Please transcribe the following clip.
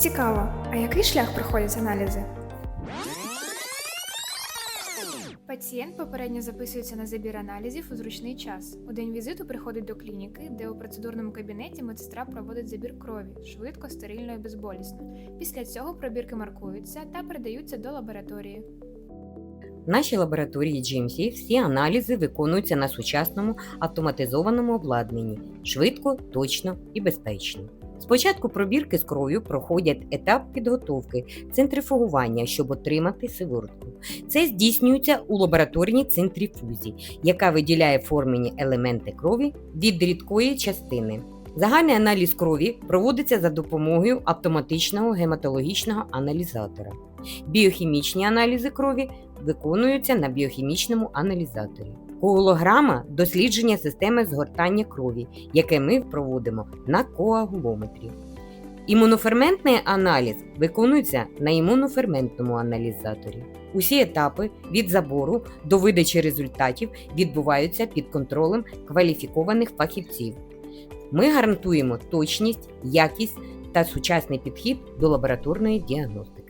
Цікаво, а який шлях проходять аналізи? Пацієнт попередньо записується на забір аналізів у зручний час. У день візиту приходить до клініки, де у процедурному кабінеті медсестра проводить забір крові швидко, стерильно і безболісно. Після цього пробірки маркуються та передаються до лабораторії. В нашій лабораторії GMC всі аналізи виконуються на сучасному автоматизованому обладнанні швидко, точно і безпечно. Спочатку пробірки з кров'ю проходять етап підготовки, центрифугування, щоб отримати сиворотку. Це здійснюється у лабораторній центрифузі, яка виділяє формені елементи крові від рідкої частини. Загальний аналіз крові проводиться за допомогою автоматичного гематологічного аналізатора. Біохімічні аналізи крові виконуються на біохімічному аналізаторі. Коагулограма – дослідження системи згортання крові, яке ми проводимо на коагулометрі. Імуноферментний аналіз виконується на імуноферментному аналізаторі. Усі етапи від забору до видачі результатів відбуваються під контролем кваліфікованих фахівців. Ми гарантуємо точність, якість та сучасний підхід до лабораторної діагностики.